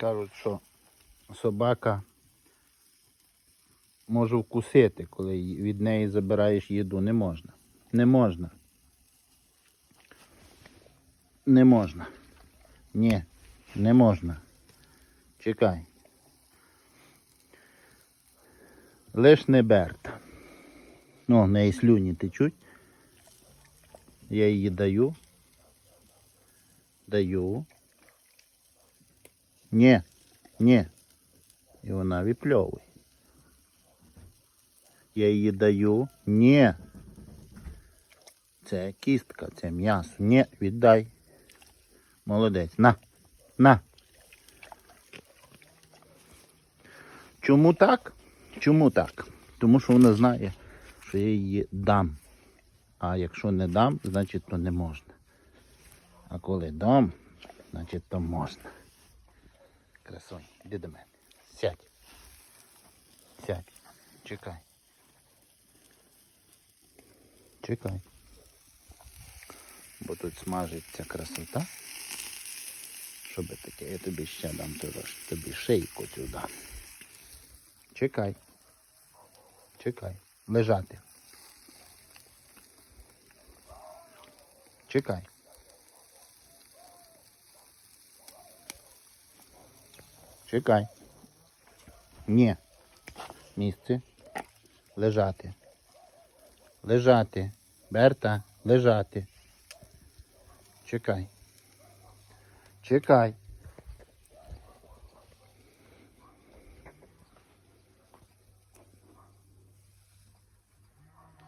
Кажуть, що собака може вкусити, коли від неї забираєш їду. Не можна. Не можна. Не можна. Ні, не можна. Чекай. Лиш не Берта. Ну, в неї слюні течуть. Я її даю. Даю. Ні, ні. І вона випльовує. Я її даю. Ні. Це кістка, це м'ясо. Ні, віддай. Молодець. На. На. Чому так? Чому так? Тому що вона знає, що я її дам. А якщо не дам, значить то не можна. А коли дам, значить то можна. Красунь, іди до мене. Сядь. Сядь. Чекай. Чекай. Бо тут смажиться красота. Що би таке? Я тобі ще дам трошки. Тобі шийку цю дам. Чекай. Чекай. Лежати. Чекай. Чекай. Ні. Місце. Лежати. Лежати. Берта, лежати. Чекай. Чекай.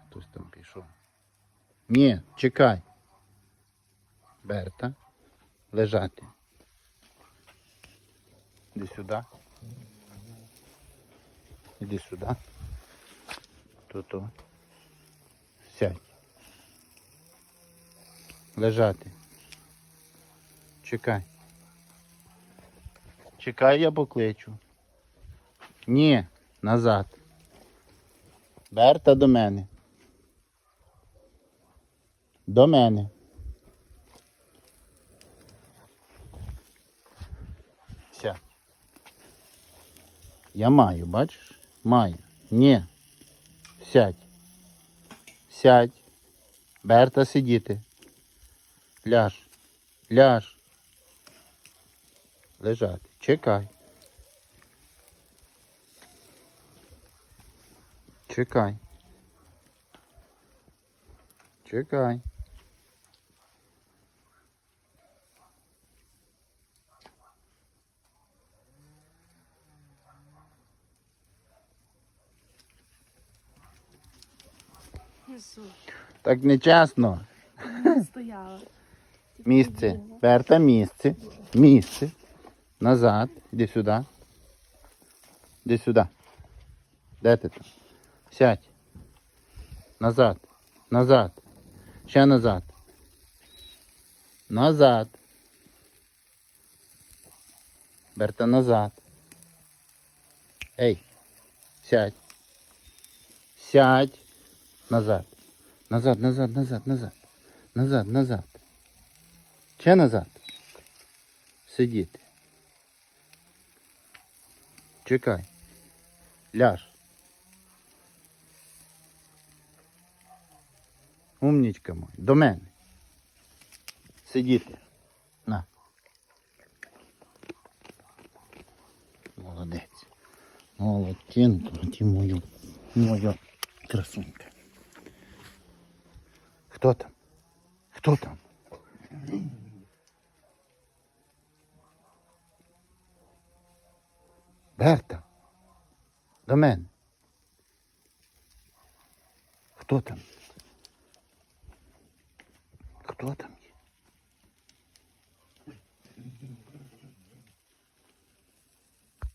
Хтось там пішов. Ні, чекай. Берта. Лежати. Іди сюди. Іди сюди. Тут. о. Сядь. Лежати. Чекай. Чекай, я покличу. Ні, назад. Берта до мене. До мене. Я маю, бачиш? Маю. Ні. Сядь. Сядь. Берта сидіти. Ляж. Ляж. Лежати. Чекай. Чекай. Чекай. Несу. Так нечесно. Не стояла. Місце. Берта, місце. Місце. Назад. Іди сюди. Іди сюди. Де ти там? Сядь. Назад. Назад. Ще назад. Назад. Берта назад. Ей. Сядь. Сядь. Назад. Назад, назад, назад, назад. Назад, назад. Ще назад. Сидіти. Чекай. Ляж. Умнічка моя. До мене. Сидіти. На. Молодець. Молодчинка, ти мою, моя красунька. Хто там? Хто там? Берта. До мене. Хто там? Хто там?